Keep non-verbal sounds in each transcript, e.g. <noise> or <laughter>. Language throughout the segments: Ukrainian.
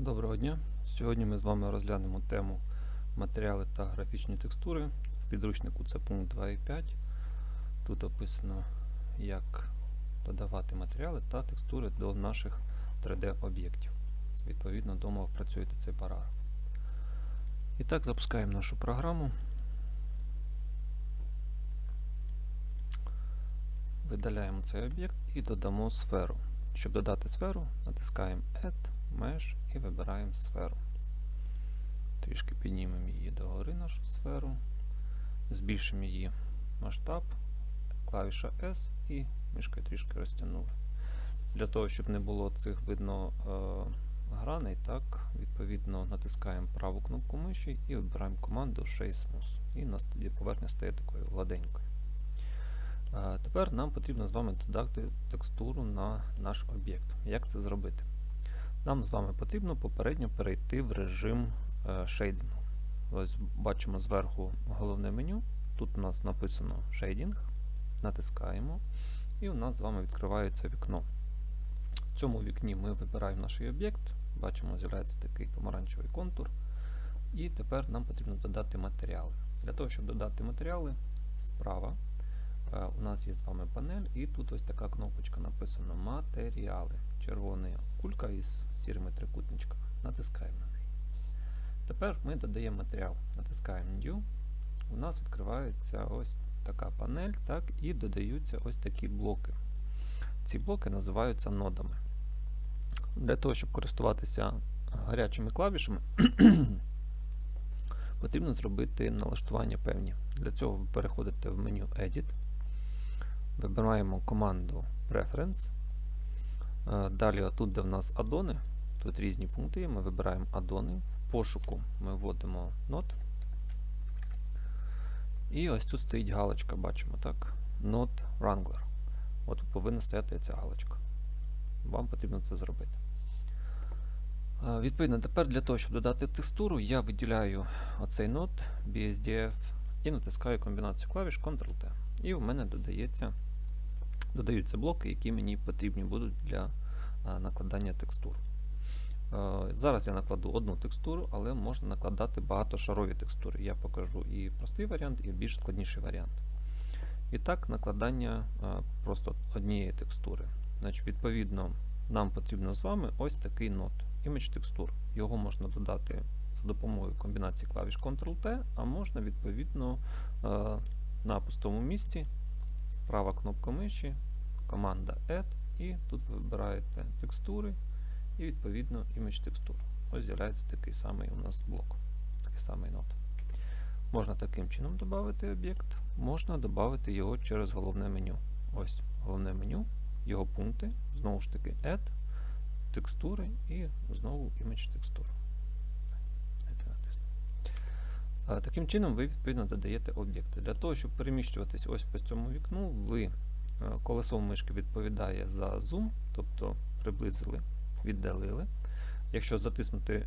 Доброго дня! Сьогодні ми з вами розглянемо тему матеріали та графічні текстури. В підручнику це пункт 2.5. Тут описано, як додавати матеріали та текстури до наших 3D-об'єктів. Відповідно, вдома опрацюєте цей параграф. І так, запускаємо нашу програму. Видаляємо цей об'єкт і додамо сферу. Щоб додати сферу, натискаємо Add, Mesh і вибираємо сферу. Трішки піднімемо її догори нашу сферу, збільшимо її масштаб, клавіша S і мишкою трішки розтягнули. Для того, щоб не було цих видно е, граней, так, відповідно натискаємо праву кнопку миші і вибираємо команду Shade Smooth. І у нас тоді поверхня стає такою гладенькою. Е, Тепер нам потрібно з вами додати текстуру на наш об'єкт. Як це зробити? Нам з вами потрібно попередньо перейти в режим е, шейдингу. Ось бачимо зверху головне меню. Тут у нас написано Shading. Натискаємо, і у нас з вами відкривається вікно. В цьому вікні ми вибираємо наш об'єкт, бачимо, з'являється такий помаранчевий контур. І тепер нам потрібно додати матеріали. Для того, щоб додати матеріали, справа у нас є з вами панель, і тут ось така кнопочка написано Матеріали. Червона кулька із сірими трикутничками. Натискаємо на неї. Тепер ми додаємо матеріал. Натискаємо New. У нас відкривається ось така панель, так, і додаються ось такі блоки. Ці блоки називаються нодами. Для того, щоб користуватися гарячими клавішами, <clears throat> потрібно зробити налаштування певні. Для цього ви переходите в меню Edit, вибираємо команду Preference. Е, Далі, тут, де в нас аддони, тут різні пункти, ми вибираємо аддони. В пошуку ми вводимо Node. І ось тут стоїть галочка, бачимо, так? Node Wrangler. От повинна стояти ця галочка. Вам потрібно це зробити. Е, Відповідно, тепер для того, щоб додати текстуру, я виділяю оцей нод BSDF і натискаю комбінацію клавіш Ctrl-T. І в мене додається, додаються блоки, які мені потрібні будуть для накладання текстур. Е, Зараз я накладу одну текстуру, але можна накладати багатошарові текстури. Я покажу і простий варіант, і більш складніший варіант. І так, накладання е, просто однієї текстури. Значить, Відповідно, нам потрібно з вами ось такий нод, Image текстур. Його можна додати за допомогою комбінації клавіш Ctrl-T, а можна відповідно е, на пустому місці, права кнопка миші, команда Add, і тут ви вибираєте текстури і відповідно Image текстур. Ось з'являється такий самий у нас блок, такий самий нод. Можна таким чином додати об'єкт, можна додати його через головне меню. Ось головне меню, його пункти, знову ж таки Add, текстури і знову Image текстур. Таким чином ви відповідно додаєте об'єкти. Для того, щоб переміщуватись ось по цьому вікну, ви колесо мишки відповідає за зум, тобто приблизили, віддалили. Якщо затиснути е,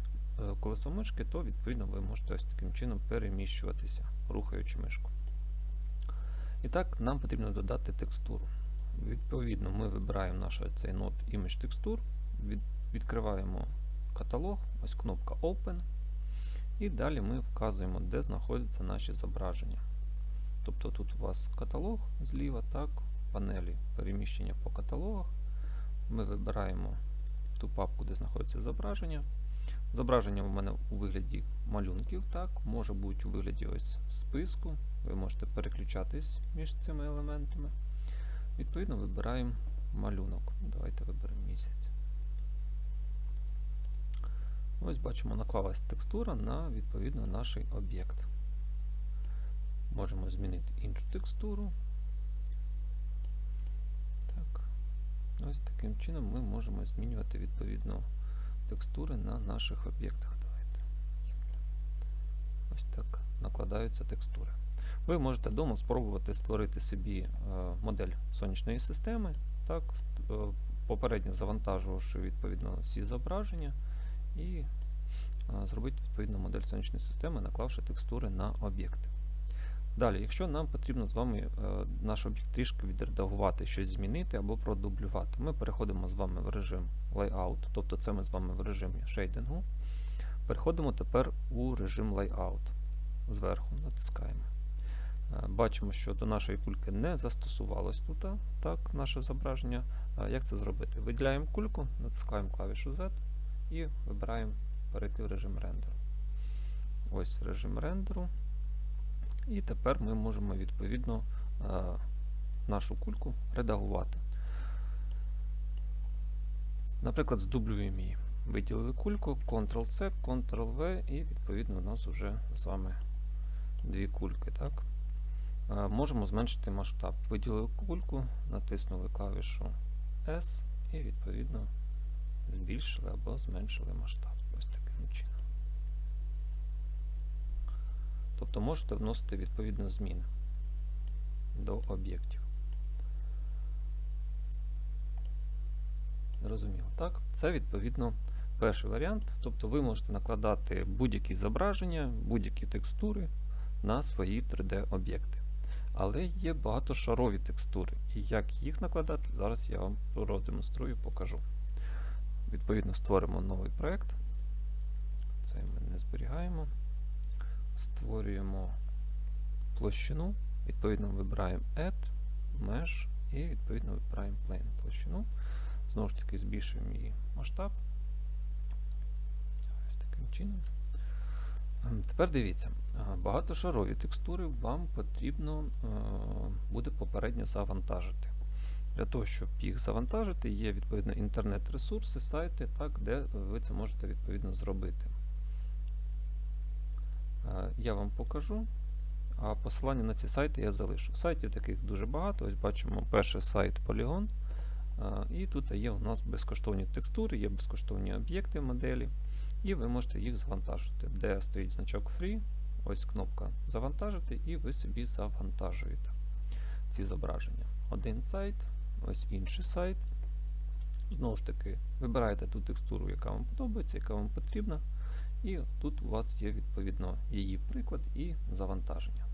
колесо мишки, то відповідно ви можете ось таким чином переміщуватися, рухаючи мишку. І так, нам потрібно додати текстуру. Відповідно, ми вибираємо наш цей нод Image від, відкриваємо каталог, ось кнопка Open. І далі ми вказуємо, де знаходяться наші зображення. Тобто тут у вас каталог зліва, так, панелі переміщення по каталогах. Ми вибираємо ту папку, де знаходиться зображення. Зображення у мене у вигляді малюнків, так, може бути у вигляді ось списку. Ви можете переключатись між цими елементами. Відповідно, вибираємо малюнок. Давайте виберемо місяць. Ось бачимо, наклалась текстура на відповідно наш об'єкт. Можемо змінити іншу текстуру. Так. Ось таким чином ми можемо змінювати відповідно текстури на наших об'єктах. Давайте. Ось так накладаються текстури. Ви можете вдома спробувати створити собі е, модель сонячної системи, так, е, попередньо завантажувавши відповідно всі зображення і зробити відповідну модель сонячної системи, наклавши текстури на об'єкти. Далі, якщо нам потрібно з вами е, наш об'єкт трішки відредагувати, щось змінити або продублювати, ми переходимо з вами в режим Layout, тобто це ми з вами в режимі шейдингу. Переходимо тепер у режим Layout. Зверху натискаємо. Е, Бачимо, що до нашої кульки не застосувалось тут так, наше зображення. Е, Як це зробити? Виділяємо кульку, натискаємо клавішу Z і вибираємо перейти в режим рендеру. Ось режим рендеру. І тепер ми можемо відповідно е, нашу кульку редагувати. Наприклад, здублюємо її. Виділили кульку, Ctrl-C, Ctrl-V, і відповідно у нас вже з вами дві кульки. Так? Е, Можемо зменшити масштаб. Виділили кульку, натиснули клавішу S і відповідно збільшили або зменшили масштаб. Ось таким чином. Тобто можете вносити відповідно зміни до об'єктів. Зрозуміло, так? Це відповідно перший варіант. Тобто ви можете накладати будь-які зображення, будь-які текстури на свої 3D-об'єкти. Але є багатошарові текстури. І як їх накладати, зараз я вам продемонструю, покажу. Відповідно, створимо новий проєкт. Цей ми не зберігаємо. Створюємо площину. Відповідно, вибираємо Add, Mesh і відповідно вибираємо Plane площину. Знову ж таки, збільшуємо її масштаб. Ось таким чином. Ем, Тепер дивіться, а, багатошарові текстури вам потрібно е, буде попередньо завантажити. Для того, щоб їх завантажити, є відповідно інтернет-ресурси, сайти, так, де ви це можете відповідно зробити. Е, Я вам покажу, а посилання на ці сайти я залишу. Сайтів таких дуже багато. Ось бачимо перший сайт Polygon. Е, І тут є у нас безкоштовні текстури, є безкоштовні об'єкти моделі, і ви можете їх завантажити. Де стоїть значок Free, ось кнопка Завантажити, і ви собі завантажуєте ці зображення. Один сайт, ось інший сайт. Знову ж таки, вибираєте ту текстуру, яка вам подобається, яка вам потрібна. І тут у вас є відповідно її приклад і завантаження.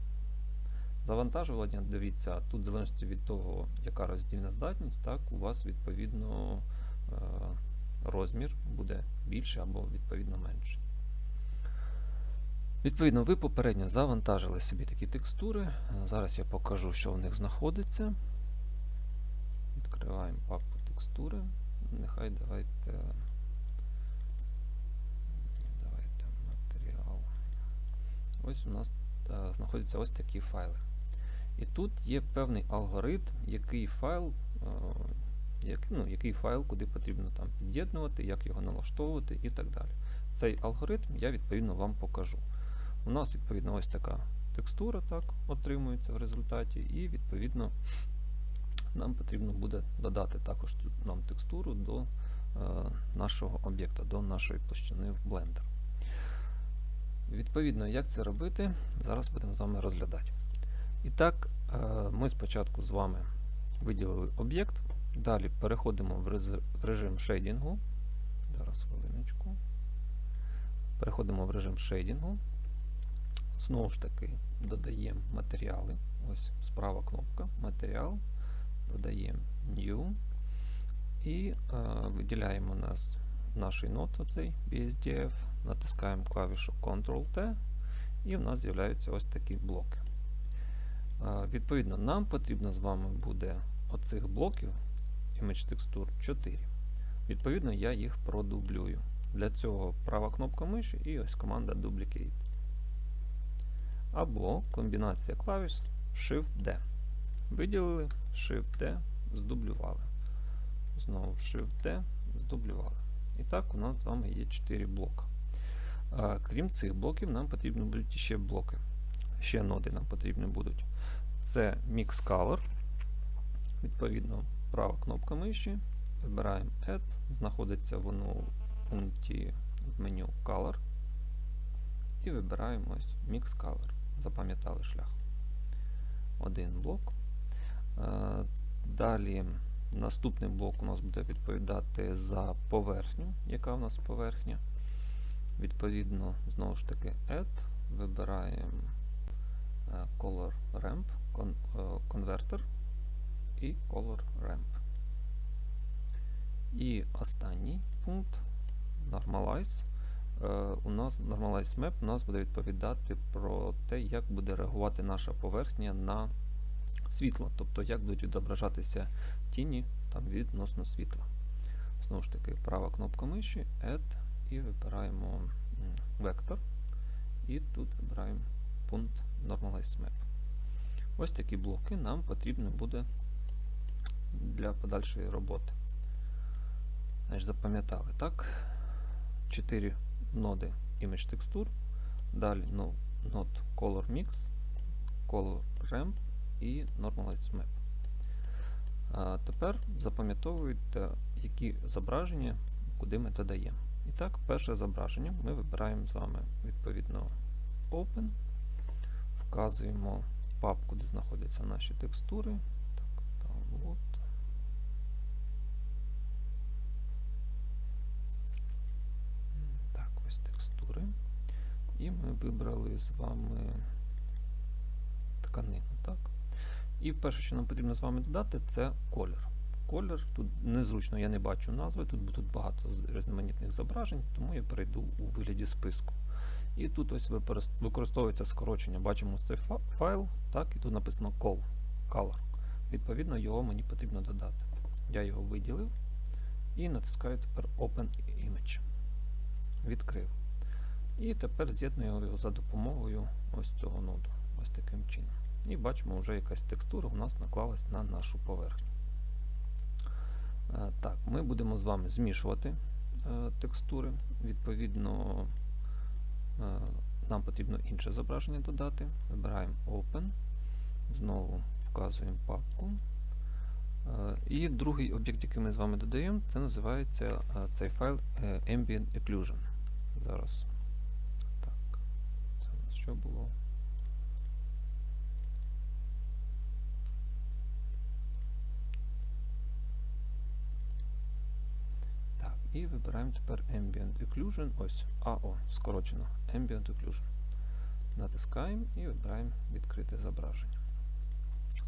Завантажування, дивіться, тут в залежності від того, яка роздільна здатність, так, у вас відповідно е, розмір буде більший або відповідно менший. Відповідно, ви попередньо завантажили собі такі текстури. Зараз я покажу, що в них знаходиться. Відкриваємо папку текстури. Нехай давайте. Давайте матеріал. Ось у нас е, знаходяться ось такі файли. І тут є певний алгоритм, який файл, е, як, ну, який файл, куди потрібно там під'єднувати, як його налаштовувати і так далі. Цей алгоритм я відповідно вам покажу. У нас відповідно ось така текстура так, отримується в результаті, і відповідно нам потрібно буде додати також нам текстуру до е, нашого об'єкта, до нашої площини в Blender. Відповідно, як це робити, зараз будемо з вами розглядати. І так, е, ми спочатку з вами виділили об'єкт, далі переходимо в, режим шейдінгу. Зараз хвилиночку. Переходимо в режим шейдінгу. Знову ж таки, додаємо матеріали. Ось справа кнопка Матеріал. Додаємо New. І е, виділяємо нас наш нот, оцей BSDF, натискаємо клавішу Ctrl-T, і в нас з'являються ось такі блоки. Е, Відповідно, нам потрібно з вами буде оцих блоків Image Texture 4. Відповідно, я їх продублюю. Для цього права кнопка миші і ось команда Duplicate. Або комбінація клавіш Shift-D. Виділили, Shift-D, здублювали. Знову Shift-D, здублювали. І так, у нас з вами є 4 блока. А, крім цих блоків, нам потрібні будуть ще блоки. Ще ноди нам потрібні будуть. Це Mix Color. Відповідно, права кнопка миші. Вибираємо Add. Знаходиться воно в пункті в меню Color. І вибираємо ось Mix Color. Запам'ятали шлях. Один блок. Е, Далі наступний блок у нас буде відповідати за поверхню. Яка у нас поверхня? Відповідно, знову ж таки, Add. Вибираємо е, Color Ramp, е, Converter і Color Ramp. І останній пункт Normalize. У нас Normalize Map у нас буде відповідати про те, як буде реагувати наша поверхня на світло, тобто як будуть відображатися тіні там, відносно світла. Знову ж таки, права кнопка миші, Add, і вибираємо вектор. І тут вибираємо пункт Normalize Map. Ось такі блоки нам потрібно буде для подальшої роботи. Запам'ятали, так? 4 ноди Image Texture, далі ну, нод Color Mix, Color Ramp і Normalize Map. А тепер запам'ятовуйте, які зображення, куди ми додаємо. І так, перше зображення ми вибираємо з вами відповідно Open, вказуємо папку, де знаходяться наші текстури. Так, download. М, Так, ось текстури. І ми вибрали з вами тканину. Так? І перше, що нам потрібно з вами додати, це колір. Колір тут незручно, я не бачу назви, тут будуть багато різноманітних зображень, тому я перейду у вигляді списку. І тут ось використовується скорочення. Бачимо цей файл, так, і тут написано col, color. Відповідно, його мені потрібно додати. Я його виділив і натискаю тепер Open Image. Відкрив. І тепер з'єдную його за допомогою ось цього ноду. Ось таким чином. І бачимо, вже якась текстура у нас наклалась на нашу поверхню. Е, Так, ми будемо з вами змішувати е, текстури. Відповідно, е, нам потрібно інше зображення додати. Вибираємо Open, знову вказуємо папку. І другий об'єкт, який ми з вами додаємо, це називається цей файл Ambient Occlusion. Зараз. Так, це у нас що було? Так, і вибираємо тепер Ambient Occlusion. Ось AO, скорочено. Ambient Occlusion. Натискаємо і вибираємо відкрите зображення.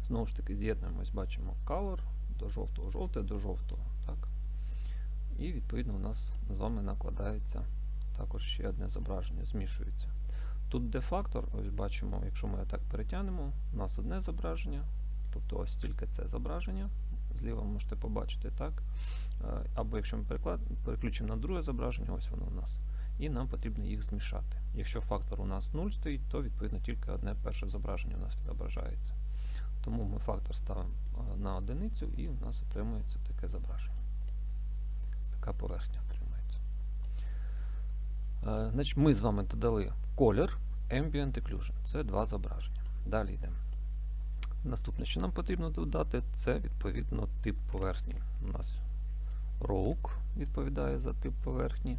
Знову ж таки, з'єднуємо, ось бачимо Color до жовтого, жовте до жовтого. Так. І відповідно у нас з вами накладається також ще одне зображення, змішується. Тут де-фактор, ось бачимо, якщо ми так перетягнемо, у нас одне зображення, тобто ось тільки це зображення. Зліва можете побачити, так? Е, Або якщо ми переключимо на друге зображення, ось воно у нас. І нам потрібно їх змішати. Якщо фактор у нас 0 стоїть, то відповідно тільки одне перше зображення у нас відображається. Тому ми фактор ставимо е, на одиницю і у нас отримується таке зображення. Така поверхня отримується. Е, Значить, ми з вами додали колір, Ambient Occlusion. Це два зображення. Далі йдемо. Наступне, що нам потрібно додати, це відповідно тип поверхні. У нас Rogue відповідає за тип поверхні.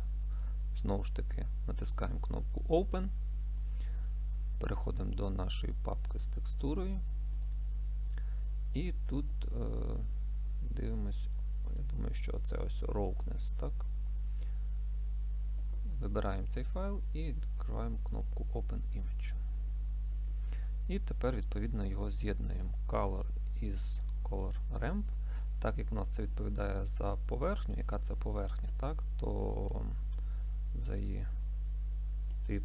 Знову ж таки, натискаємо кнопку Open. Переходимо до нашої папки з текстурою. І тут е, дивимось, я думаю, що це ось Roughness, так? Вибираємо цей файл і відкриваємо кнопку Open Image. І тепер, відповідно, його з'єднуємо Color із Color Ramp. Так як у нас це відповідає за поверхню, яка це поверхня, так, то за її тип,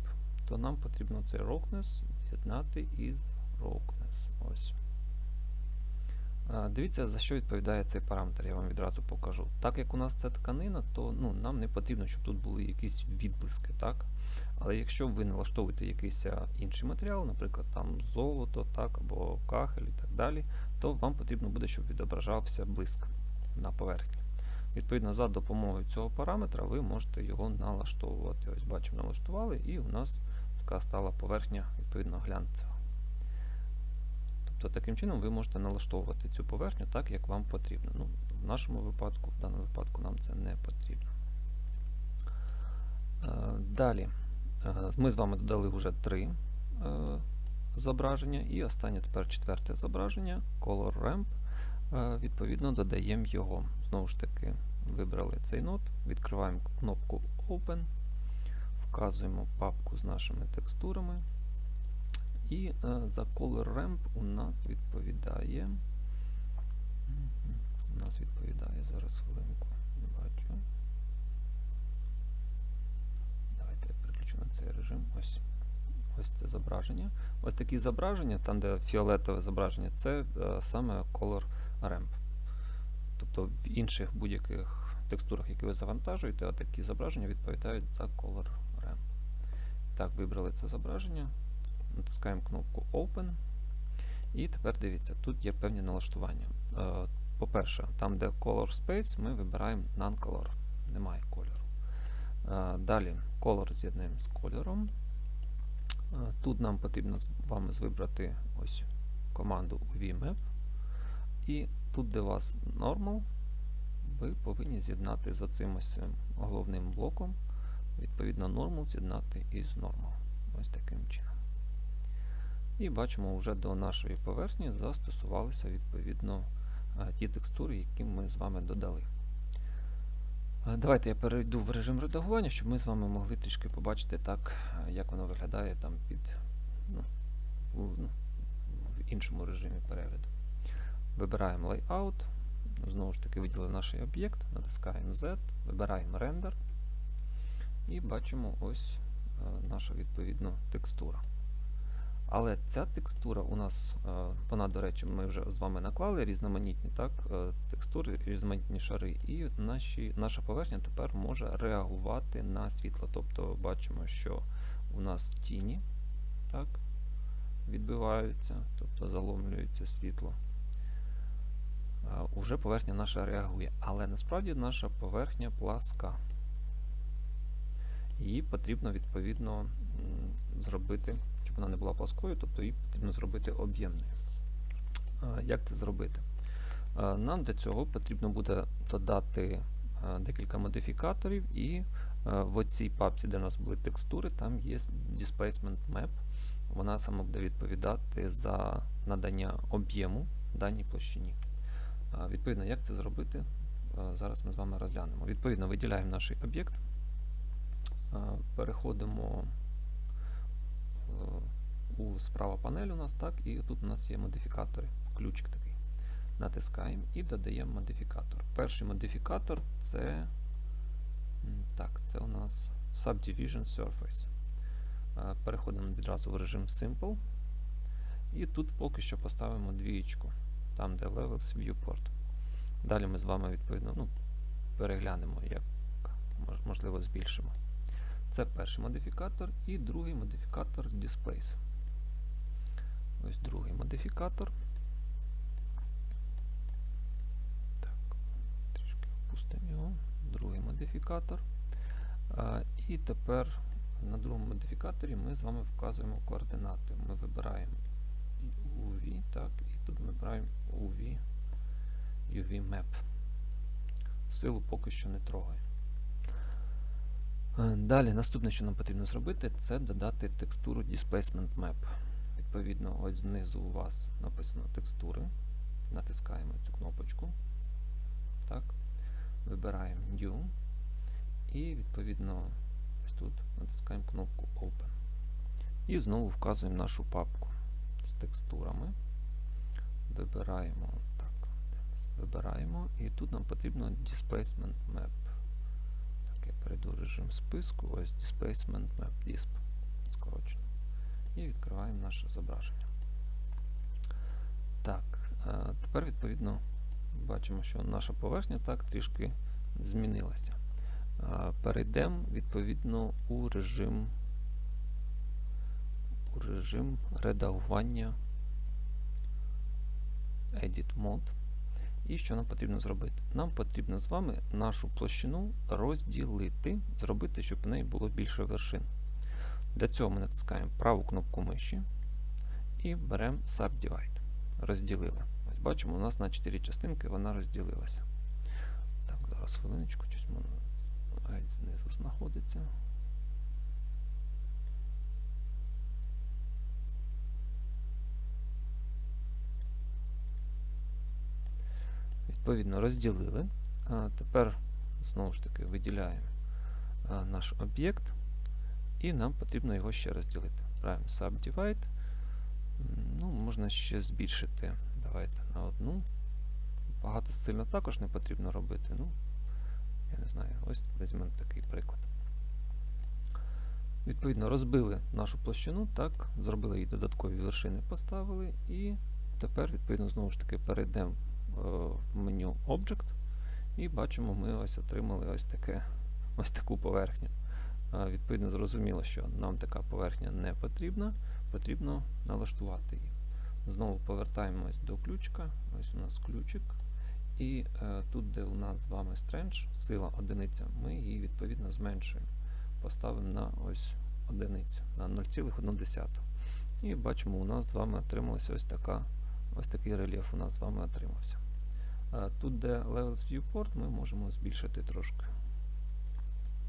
то нам потрібно цей Roughness з'єднати із Roughness. Ось. Дивіться, за що відповідає цей параметр, я вам відразу покажу. Так як у нас це тканина, то ну, нам не потрібно, щоб тут були якісь відблиски. так? Але якщо ви налаштовуєте якийсь інший матеріал, наприклад, там золото так, або кахель і так далі, то вам потрібно буде, щоб відображався блиск на поверхні. Відповідно, за допомогою цього параметра ви можете його налаштовувати. Ось бачимо, налаштували, і у нас така стала поверхня, відповідно, глянцева. Тобто таким чином ви можете налаштовувати цю поверхню так, як вам потрібно. Ну, В нашому випадку, в даному випадку, нам це не потрібно. Е, Далі е, ми з вами додали вже три е, зображення, і останнє тепер четверте зображення, Color Ramp. Відповідно, додаємо його. Знову ж таки, вибрали цей нод, відкриваємо кнопку Open, вказуємо папку з нашими текстурами. І е, за color ramp у нас відповідає. У нас відповідає зараз хвилинку. Не бачу. Давайте переключу на цей режим. Ось ось це зображення. Ось такі зображення, там, де фіолетове зображення, це е, саме color ramp. Тобто в інших будь-яких текстурах, які ви завантажуєте, такі зображення відповідають за color ramp. Так, вибрали це зображення натискаємо кнопку Open. І тепер дивіться, тут є певні налаштування. Е, По-перше, там, де Color Space, ми вибираємо Non-Color. Немає кольору. Е, Далі колор з'єднуємо з кольором. Е, Тут нам потрібно з вами вибрати ось команду UVMap. І тут, де у вас Normal, ви повинні з'єднати з оцим ось головним блоком. Відповідно, Normal з'єднати із Normal. Ось таким чином. І бачимо, вже до нашої поверхні застосувалися відповідно е, ті текстури, які ми з вами додали. Е, Давайте я перейду в режим редагування, щоб ми з вами могли трішки побачити так, е, як воно виглядає там під ну, в, ну, в іншому режимі перегляду. Вибираємо Layout, знову ж таки виділили наш об'єкт, натискаємо Z, вибираємо Render і бачимо ось наша відповідно текстура. Але ця текстура у нас, е, вона, до речі, ми вже з вами наклали різноманітні так, е, текстури, різноманітні шари, і наші, наша поверхня тепер може реагувати на світло. Тобто бачимо, що у нас тіні так, відбиваються, тобто заломлюється світло. Е, Уже поверхня наша реагує. Але насправді наша поверхня пласка. Її потрібно відповідно зробити, вона не була пласкою, тобто її потрібно зробити об'ємною. Як це зробити? Нам для цього потрібно буде додати декілька модифікаторів, і в оцій папці, де у нас були текстури, там є Displacement Map. Вона саме буде відповідати за надання об'єму даній площині. Відповідно, як це зробити? Зараз ми з вами розглянемо. Відповідно, виділяємо наш об'єкт, переходимо у справа панель у нас, так, і тут у нас є модифікатори, ключик такий. Натискаємо і додаємо модифікатор. Перший модифікатор це, так, це у нас Subdivision Surface. Е, Переходимо відразу в режим Simple. І тут поки що поставимо двієчку, там де Levels Viewport. Далі ми з вами відповідно ну, переглянемо, як можливо збільшимо. Це перший модифікатор і другий модифікатор Displace. Ось другий модифікатор. Так, трішки опустимо його. Другий модифікатор. І тепер на другому модифікаторі ми з вами вказуємо координати. Ми вибираємо UV, так, і тут ми вибираємо UV, UV Map. Силу поки що не трогаю. Е, Далі, наступне, що нам потрібно зробити, це додати текстуру Displacement Map. Відповідно, ось знизу у вас написано текстури. Натискаємо цю кнопочку. Так. Вибираємо New. І відповідно ось тут натискаємо кнопку Open. І знову вказуємо нашу папку з текстурами. Вибираємо так, вибираємо, і тут нам потрібно Displacement Map. Перейду в режим списку, ось Displacement Map, DISP, скорочено. І відкриваємо наше зображення. Так, е, тепер відповідно бачимо, що наша поверхня так трішки змінилася. Е, Перейдемо відповідно у режим, у режим редагування Edit Mode. І що нам потрібно зробити? Нам потрібно з вами нашу площину розділити, зробити, щоб у неї було більше вершин. Для цього ми натискаємо праву кнопку миші і беремо Subdivide. Розділили. Ось бачимо, у нас на 4 частинки вона розділилася. Так, зараз хвилиночку, щось воно знизу знаходиться. Відповідно, розділили. Тепер знову ж таки виділяємо наш об'єкт, і нам потрібно його ще розділити. Правильно, Subdivide. Ну, можна ще збільшити. Давайте на одну. Багато сильно також не потрібно робити. Ну, я не знаю, ось візьмемо такий приклад. Відповідно, розбили нашу площину, так, зробили їй додаткові вершини, поставили, і тепер, відповідно, знову ж таки перейдемо в меню Object і бачимо, ми ось отримали ось, таке, ось таку поверхню. Е, відповідно, зрозуміло, що нам така поверхня не потрібна, потрібно налаштувати її. Знову повертаємось до ключика. Ось у нас ключик. І е, тут, де у нас з вами strange, сила одиниця, ми її відповідно зменшуємо. Поставимо на ось одиницю, на 0,1. І бачимо, у нас з вами отрималася ось така, ось такий рельєф у нас з вами отримався. Тут, де Levels Viewport, ми можемо збільшити трошки.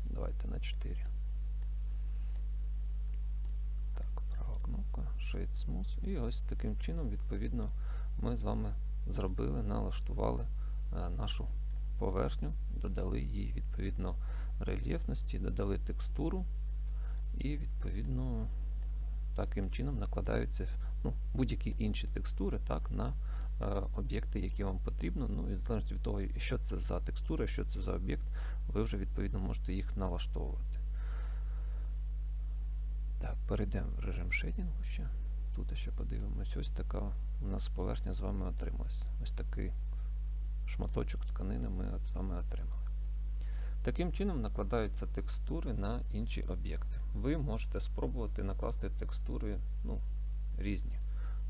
Давайте на 4. Так, права кнопка, Shade Smooth. І ось таким чином, відповідно, ми з вами зробили, налаштували е, нашу поверхню, додали їй відповідно рельєфності, додали текстуру, і відповідно таким чином накладаються ну, будь-які інші текстури так, на об'єкти, які вам потрібно. Ну і в залежності від того, що це за текстура, що це за об'єкт, ви вже відповідно можете їх налаштовувати. Так, перейдемо в режим шейдінгу ще. Тут ще подивимось. Ось така у нас поверхня з вами отрималась. Ось такий шматочок тканини ми з вами отримали. Таким чином накладаються текстури на інші об'єкти. Ви можете спробувати накласти текстури ну, різні.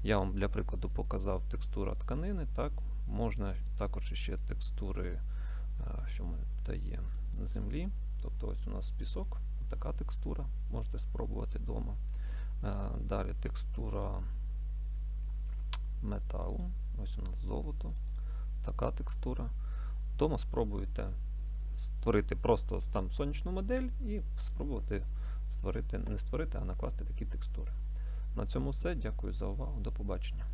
Я вам для прикладу показав текстура тканини. Так, Можна також ще текстури, що ми тут є на землі. Тобто ось у нас пісок, така текстура, можете спробувати вдома. Далі текстура металу, ось у нас золото, така текстура. Вдома спробуйте створити просто там сонячну модель і спробувати створити, не створити, а накласти такі текстури. На цьому все. Дякую за увагу. До побачення.